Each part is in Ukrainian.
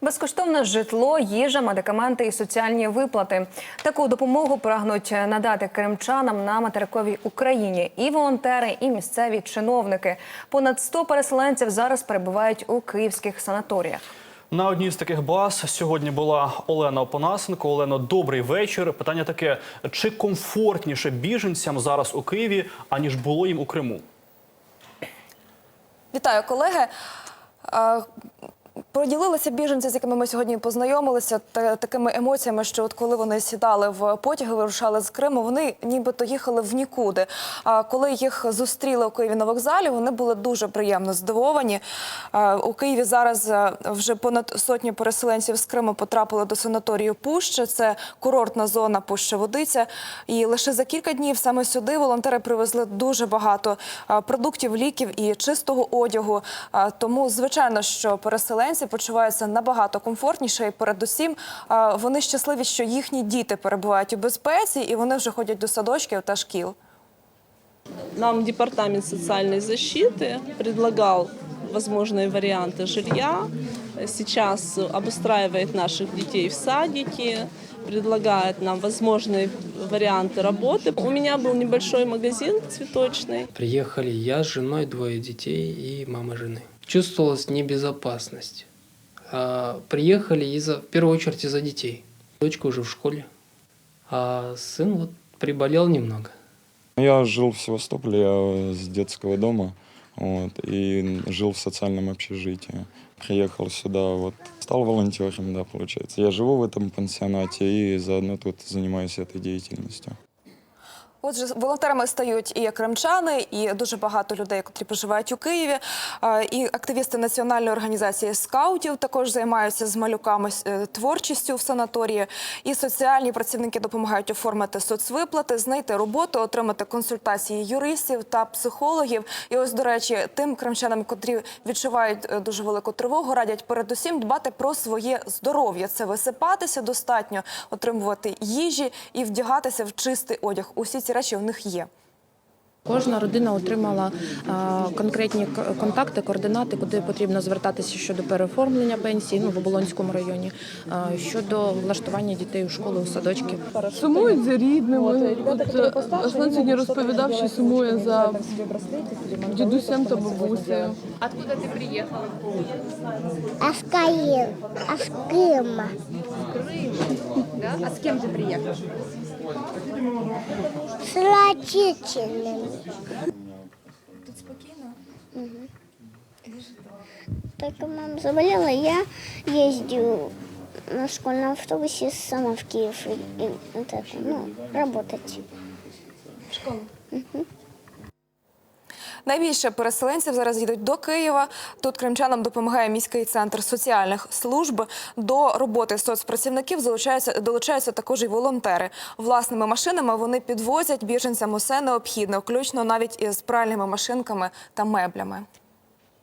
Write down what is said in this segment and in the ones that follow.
Безкоштовне житло, їжа, медикаменти і соціальні виплати. Таку допомогу прагнуть надати кримчанам на материковій Україні. І волонтери, і місцеві чиновники. Понад 100 переселенців зараз перебувають у київських санаторіях. На одній з таких баз сьогодні була Олена Опанасенко. Олено, добрий вечір. Питання таке: чи комфортніше біженцям зараз у Києві, аніж було їм у Криму? Вітаю, колеги. Поділилися біженці, з якими ми сьогодні познайомилися, та такими емоціями, що от коли вони сідали в потяги, вирушали з Криму, вони нібито їхали в нікуди. А коли їх зустріли у Києві на вокзалі, вони були дуже приємно здивовані. У Києві зараз е, вже понад сотні переселенців з Криму потрапили до санаторію Пуща. Це курортна зона Пуща Водиця. І лише за кілька днів саме сюди волонтери привезли дуже багато продуктів, ліків і чистого одягу. Тому, звичайно, що переселенці почуваються набагато комфортніше, і передусім е, вони щасливі, що їхні діти перебувають у безпеці, і вони вже ходять до садочків та шкіл. Нам департамент социальной защиты предлагал возможные варианты жилья. Сейчас обустраивает наших детей в садики, предлагает нам возможные варианты работы. У меня был небольшой магазин цветочный. Приехали я с женой, двое детей и мама жены. Чувствовалась небезопасность. А, Приехали из-за, в первую очередь из-за детей. Дочка уже в школе, а сын вот приболел немного. Я жил в Севастополе, я с детского дома, вот, и жил в социальном общежитии. Приехал сюда, вот, стал волонтером, да, получается. Я живу в этом пансионате и заодно тут занимаюсь этой деятельностью. Отже, волонтерами стають і кримчани, і дуже багато людей, котрі проживають у Києві. І активісти національної організації скаутів також займаються з малюками е, творчістю в санаторії. І соціальні працівники допомагають оформити соцвиплати, знайти роботу, отримати консультації юристів та психологів. І ось, до речі, тим кримчанам, котрі відчувають е, дуже велику тривогу, радять передусім дбати про своє здоров'я. Це висипатися достатньо, отримувати їжі і вдягатися в чистий одяг. Усі ці речі у них є. Кожна родина отримала а, конкретні контакти, координати, куди потрібно звертатися щодо переоформлення пенсії ну, в Оболонському районі, а, щодо влаштування дітей у школи, у садочки. Сумують за рідними. От, е, Аслан сьогодні розповідав, що сумує за дідусем та бабусею. А с Каир, а с Крыма. А с кем ты приехал? С родителями. Тут спокойно. Только мама заболела, я ездил на школьном автобусе сама в Киев и, и вот это, ну, работать. В школу. Найбільше переселенців зараз їдуть до Києва. Тут кримчанам допомагає міський центр соціальних служб. До роботи соцпрацівників залучаються долучаються також і волонтери. Власними машинами вони підвозять біженцям усе необхідне, включно навіть із пральними машинками та меблями.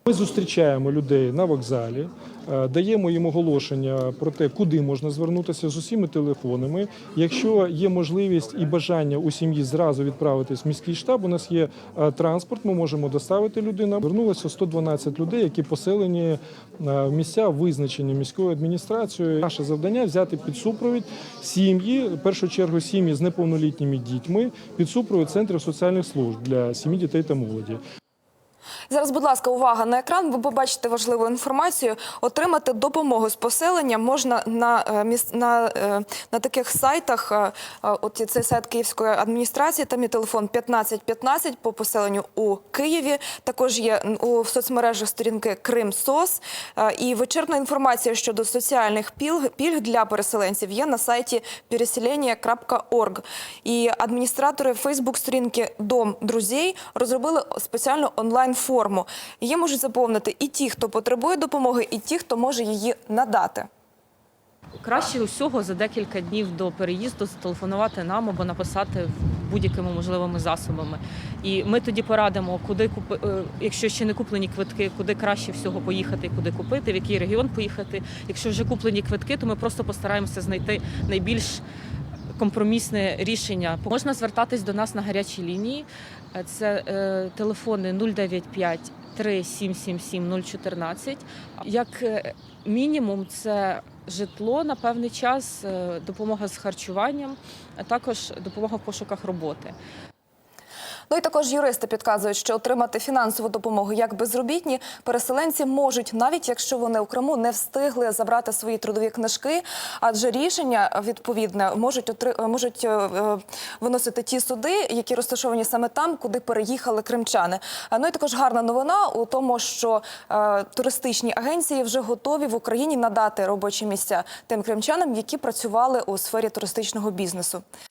Ми зустрічаємо людей на вокзалі, е, даємо їм оголошення про те, куди можна звернутися з усіма телефонами. Якщо є можливість і бажання у сім'ї зразу відправитись в міський штаб, у нас є е, транспорт, ми можемо доставити людину. Вернулося 112 людей, які поселені е, в місця, визначені міською адміністрацією. Наше завдання взяти під супровід сім'ї, в першу чергу сім'ї з неповнолітніми дітьми, під супровід центрів соціальних служб для сім'ї, дітей та молоді. Зараз, будь ласка, увага на екран. Ви побачите важливу інформацію. Отримати допомогу з поселення можна на е, на, е, на таких сайтах. е, От цей сайт Київської адміністрації. Там є телефон 1515 по поселенню у Києві. Також є у соцмережах сторінки Кримсос. І вичерпна інформація щодо соціальних пільг пільг для переселенців є на сайті переселення.орг. І адміністратори Фейсбук-сторінки Дом друзей розробили спеціальну онлайн-форму. Її можуть заповнити і ті, хто потребує допомоги, і ті, хто може її надати. Краще усього за декілька днів до переїзду зателефонувати нам або написати будь-якими можливими засобами. І ми тоді порадимо, куди купи, е, якщо ще не куплені квитки, куди краще всього поїхати, куди купити, в який регіон поїхати. Якщо вже куплені квитки, то ми просто постараємося знайти найбільш компромісне рішення. Можна звертатись до нас на гарячі лінії. Це е, телефони 095 3 777 014. Як е, мінімум, це житло на певний час, е, допомога з харчуванням, а також допомога в пошуках роботи. Ну і також юристи підказують, що отримати фінансову допомогу як безробітні переселенці можуть, навіть якщо вони у Криму не встигли забрати свої трудові книжки, адже рішення відповідне можуть отри- можуть е, е, виносити ті суди, які розташовані саме там, куди переїхали кримчани. Ну і також гарна новина у тому, що е, туристичні агенції вже готові в Україні надати робочі місця тим кримчанам, які працювали у сфері туристичного бізнесу.